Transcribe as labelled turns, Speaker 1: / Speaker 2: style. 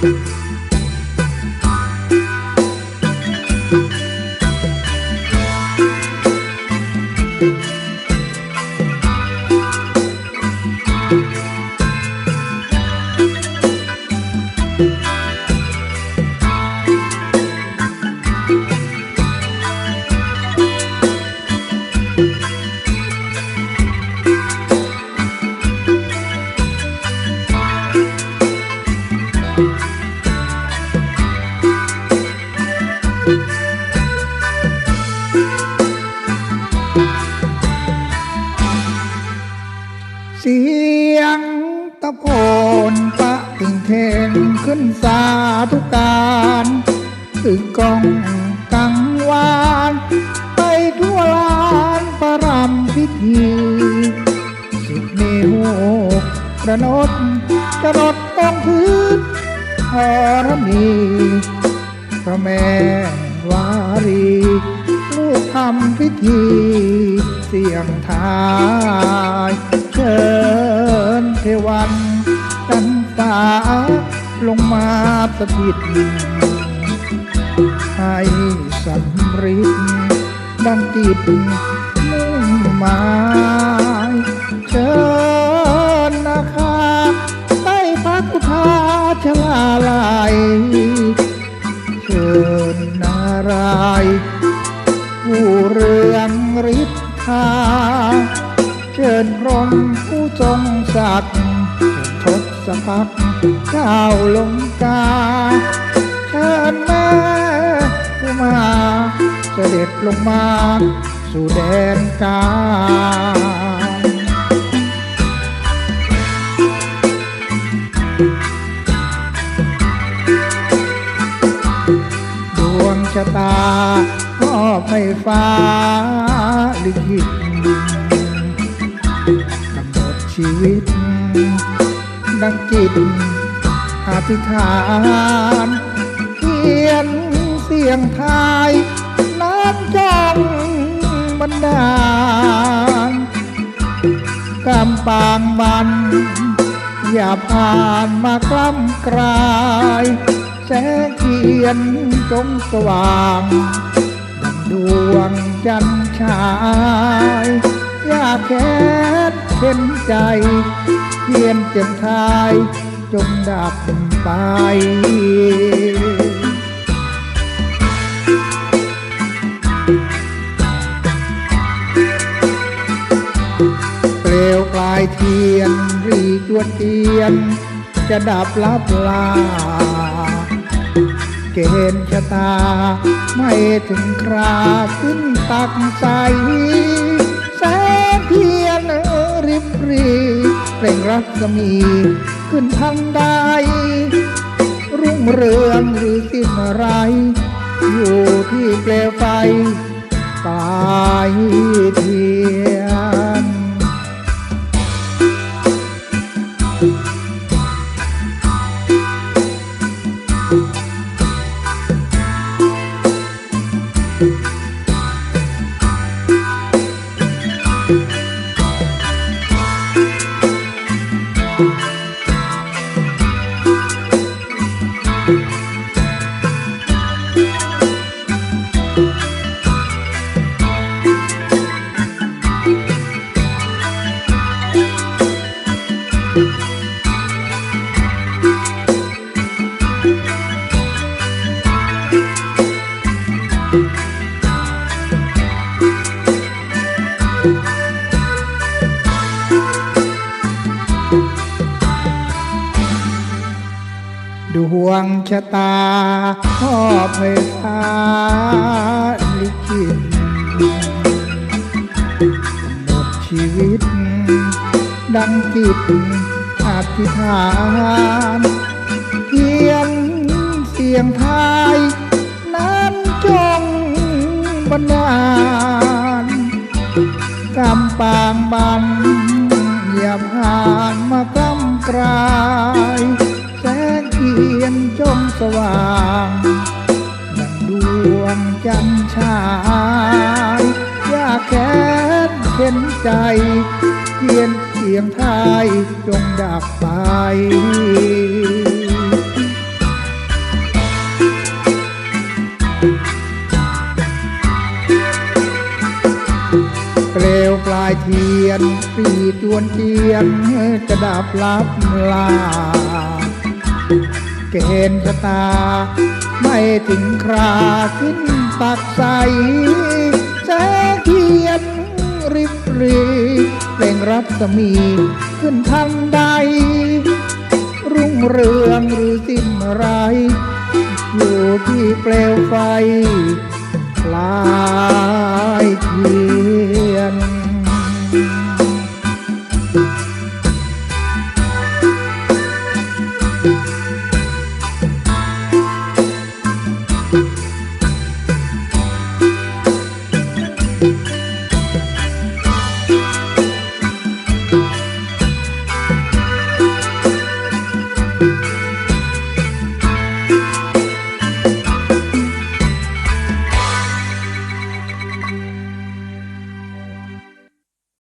Speaker 1: thank you เพลงขึ้นสาธุการตึกกองกังวาน ไปทั่วลานประรำพิธีสุดมีหูกระนดกระนดต้องพื้นธรณีพระแม่วารีลูกทำพิธีเสียงทายเชิญเทวันาลงมาสถิตให้สำริดดังจิตมุ่งหมายเชิญนะคะได้พักพุทาชลาลัยเชิญนารายผู้เรืองฤทธาเชิญพรมผู้ทรงศักดิ์ เชิญทศพักเจ้าลงกาเชิญแม่ผู้มาเสด็จลงมา สู่แดนกลางดวงชะตามอบให้ฟ้าลิขิตกำหนดชีวิต ดังจิตอธิษฐานเขียนเสียงทายน้ำจ้องบันดาลกำปางบัน อย่าผ่านมากล้ำกลาย แสงเทียนจงสว่างดังดวงจันทร์ฉาย อย่าแค้นเข็นใจ เทียนเจียมทายจงดับไปเปลวปลายเทียนรีจวนเทียน จะดับลับลา เกณฑ์ชะตา ไม่ถึงคราขึ้นตักใสแสงเทียนริบรี เปล่งรัศมี ขึ้นทันใด รุ่งเรืองหรือสิ้นไร อยู่ที่เปลวไฟตายที ด วงชะตามอบให้ฟ้าลิขิตกำหนดชีวิต ดังจิตอธิษฐานเทียนเสียงทายนั้นจงบันดาลกำปางบันอย่าผ่านมากำกลายแสง ทียนจงสว่างดังดวงจันทร์ฉายอย่าแค้นเข็นใจเทียนเสียงไทยจงดับไปเปลวปลายเทียนปีดวนเทียนจะดับลับลา เกณฑ์ชะตา ไม่ถึงคราสิ้นปักใสแสงเทียนริบรีเปล่งรัศมีขึ้นทันใด รุ่งเรืองหรือสิ้นไร อยู่ที่เปลวไฟลายที
Speaker 2: Thank
Speaker 1: you.